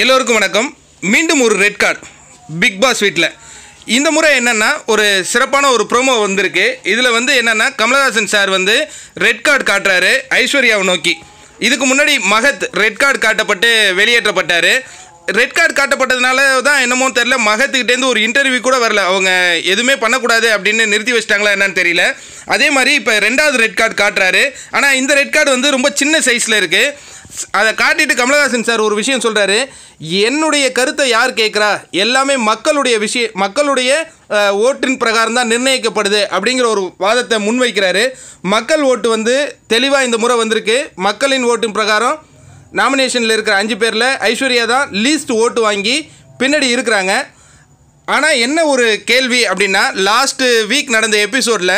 எல்லோருக்கும் வணக்கம். மீண்டும் ஒரு ரெட் கார்டு பிக் பாஸ் வீட்டில் இந்த முறை என்னென்னா ஒரு சிறப்பான ஒரு ப்ரோமோ வந்திருக்கு. இதில் வந்து என்னென்னா கமலஹாசன் சார் வந்து ரெட் கார்டு காட்டுறாரு ஐஸ்வர்யாவை நோக்கி. இதுக்கு முன்னாடி மகத் ரெட் கார்டு காட்டப்பட்டு வெளியேற்றப்பட்டார். ரெட் கார்டு காட்டப்பட்டதுனால தான் என்னமோ தெரில மகத்துக்கிட்டேருந்து ஒரு இன்டர்வியூ கூட வரல. அவங்க எதுவுமே பண்ணக்கூடாது அப்படின்னு நிறுத்தி வச்சிட்டாங்களா என்னன்னு தெரியல. அதே மாதிரி இப்போ ரெண்டாவது ரெட் கார்டு காட்டுறாரு. ஆனால் இந்த ரெட் கார்டு வந்து ரொம்ப சின்ன சைஸில் இருக்குது அதை காட்டிட்டு கமலஹாசன் சார் ஒரு விஷயம் சொல்கிறாரு என்னுடைய கருத்தை யார் கேட்குறா? எல்லாமே மக்களுடைய விஷயம் மக்களுடைய ஓட்டின் பிரகாரம் தான் நிர்ணயிக்கப்படுது அப்படிங்கிற ஒரு வாதத்தை முன்வைக்கிறாரு. மக்கள் ஓட்டு வந்து தெளிவாக இந்த முறை வந்திருக்கு. மக்களின் ஓட்டின் பிரகாரம் நாமினேஷனில் இருக்கிற அஞ்சு பேரில் ஐஸ்வர்யா தான் லீஸ்ட் ஓட்டு வாங்கி பின்னாடி இருக்கிறாங்க. ஆனால் என்ன ஒரு கேள்வி அப்படின்னா லாஸ்ட்டு வீக் நடந்த எபிசோடில்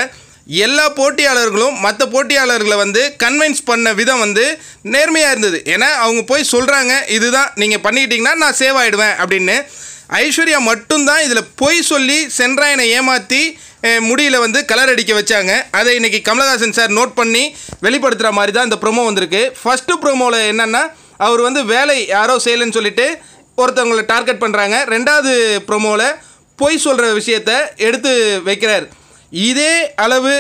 எல்லா போட்டியாளர்களும் மற்ற போட்டியாளர்களை வந்து கன்வின்ஸ் பண்ண விதம் வந்து நேர்மையாக இருந்தது. ஏன்னா அவங்க போய் சொல்கிறாங்க இதுதான் நீங்கள் பண்ணிக்கிட்டிங்கன்னா நான் சேவ் ஆகிடுவேன் அப்படின்னு. ஐஸ்வர்யா மட்டும்தான் இதில் பொய் சொல்லி சென்றாயனை ஏமாற்றி முடியில் வந்து கலர் அடிக்க வச்சாங்க. அதை இன்றைக்கி கமலஹாசன் சார் நோட் பண்ணி வெளிப்படுத்துகிற மாதிரி தான் இந்த ப்ரோமோ வந்திருக்கு. ஃபஸ்ட்டு ப்ரோமோவில் என்னென்னா அவர் வந்து வேலை யாரோ செய்யலைன்னு சொல்லிட்டு ஒருத்தவங்களை டார்கெட் பண்ணுறாங்க ரெண்டாவது ப்ரோமோவில் பொய் சொல்கிற விஷயத்த எடுத்து வைக்கிறார். இதே அளவு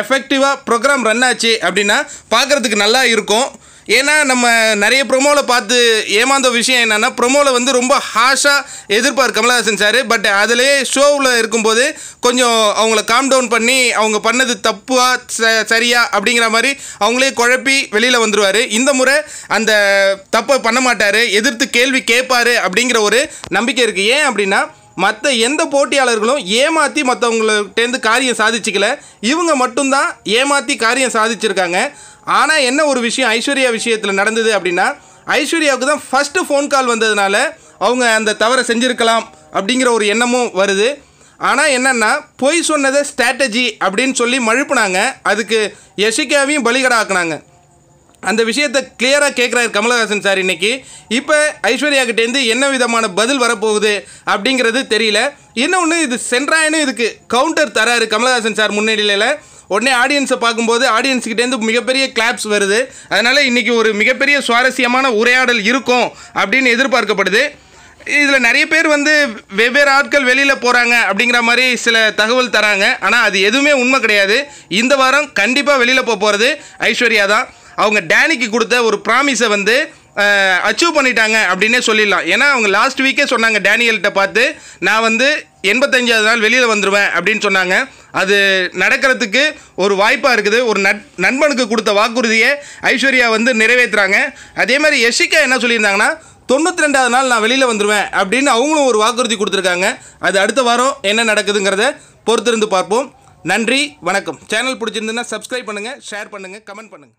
எஃபெக்டிவாக ப்ரோக்ராம் ரன் ஆச்சு அப்படின்னா பார்க்குறதுக்கு நல்லா இருக்கும். ஏன்னா நம்ம நிறைய ப்ரொமோவில் பார்த்து ஏமாந்த விஷயம் என்னென்னா ப்ரொமோவில் வந்து ரொம்ப ஹாஷாக எதிர்ப்பார் கமலஹாசன் சார். பட் அதிலே ஷோவில் இருக்கும்போது கொஞ்சம் அவங்கள காம் டவுன் பண்ணி அவங்க பண்ணது தப்பா ச சரியா அப்படிங்கிற மாதிரி அவங்களே குழப்பி வெளியில் வந்துடுவார் இந்த முறை அந்த தப்பை பண்ண மாட்டார். எதிர்த்து கேள்வி கேட்பார் அப்படிங்கிற ஒரு நம்பிக்கை இருக்குது ஏன் அப்படின்னா மற்ற எந்த போட்டியாளர்களும் ஏமாற்றி மற்றவங்கள்ட்டேருந்து காரியம் சாதிச்சிக்கல. இவங்க மட்டும்தான் ஏமாற்றி காரியம் சாதிச்சிருக்காங்க. ஆனால் என்ன ஒரு விஷயம் ஐஸ்வர்யா விஷயத்தில் நடந்தது அப்படின்னா ஐஸ்வர்யாவுக்கு தான் ஃபஸ்ட்டு ஃபோன் கால் வந்ததுனால அவங்க அந்த தவறை செஞ்சுருக்கலாம் அப்படிங்கிற ஒரு எண்ணமும் வருது. ஆனால் என்னென்னா பொய் சொன்னதை ஸ்ட்ராட்டஜி அப்படின்னு சொல்லி மழுப்புனாங்க. அதுக்கு யசிகாவையும் பலிகடாக்குனாங்க. அந்த விஷயத்தை கிளியராக கேட்குறாரு கமலஹாசன் சார் இன்னைக்கு. இப்போ ஐஸ்வர்யா கிட்டேருந்து என்ன விதமான பதில் வரப்போகுது அப்படிங்கிறது தெரியல. இன்னொன்று இது சென்றாயனும் இதுக்கு கவுண்டர் தராரு கமலஹாசன் சார் முன்னிலையில் உடனே ஆடியன்ஸை பார்க்கும்போது ஆடியன்ஸ்கிட்டேருந்து மிகப்பெரிய கிளாப்ஸ் வருது. அதனால் இன்றைக்கி ஒரு மிகப்பெரிய சுவாரஸ்யமான உரையாடல் இருக்கும் அப்படின்னு எதிர்பார்க்கப்படுது. இதில் நிறைய பேர் வந்து வெவ்வேறு ஆட்கள் வெளியில் போகிறாங்க அப்படிங்கிற மாதிரி சில தகவல் தராங்க. ஆனால் அது எதுவுமே உண்மை கிடையாது. இந்த வாரம் கண்டிப்பாக வெளியில் போக போகிறது ஐஸ்வர்யா தான். அவங்க டேனிக்கு கொடுத்த ஒரு ப்ராமிஸை வந்து அச்சீவ் பண்ணிட்டாங்க அப்படின்னே சொல்லிடலாம். ஏன்னா அவங்க லாஸ்ட் வீக்கே சொன்னாங்க டேனியல்கிட்ட பார்த்து நான் வந்து எண்பத்தஞ்சாவது நாள் வெளியில் வந்துடுவேன் அப்படின்னு சொன்னாங்க. அது நடக்கிறதுக்கு ஒரு வாய்ப்பாக இருக்குது. ஒரு நட் நண்பனுக்கு கொடுத்த வாக்குறுதியை ஐஸ்வர்யா வந்து நிறைவேற்றுறாங்க அதே மாதிரி யஷிகா என்ன சொல்லியிருந்தாங்கன்னா தொண்ணூற்றி ரெண்டாவது நாள் நான் வெளியில் வந்துடுவேன் அப்படின்னு அவங்களும் ஒரு வாக்குறுதி கொடுத்துருக்காங்க. அது அடுத்த வாரம் என்ன நடக்குதுங்கிறத பொறுத்திருந்து பார்ப்போம். நன்றி வணக்கம். சேனல் பிடிச்சிருந்துன்னா சப்ஸ்கிரைப் பண்ணுங்கள் ஷேர் பண்ணுங்கள் கமெண்ட் பண்ணுங்கள்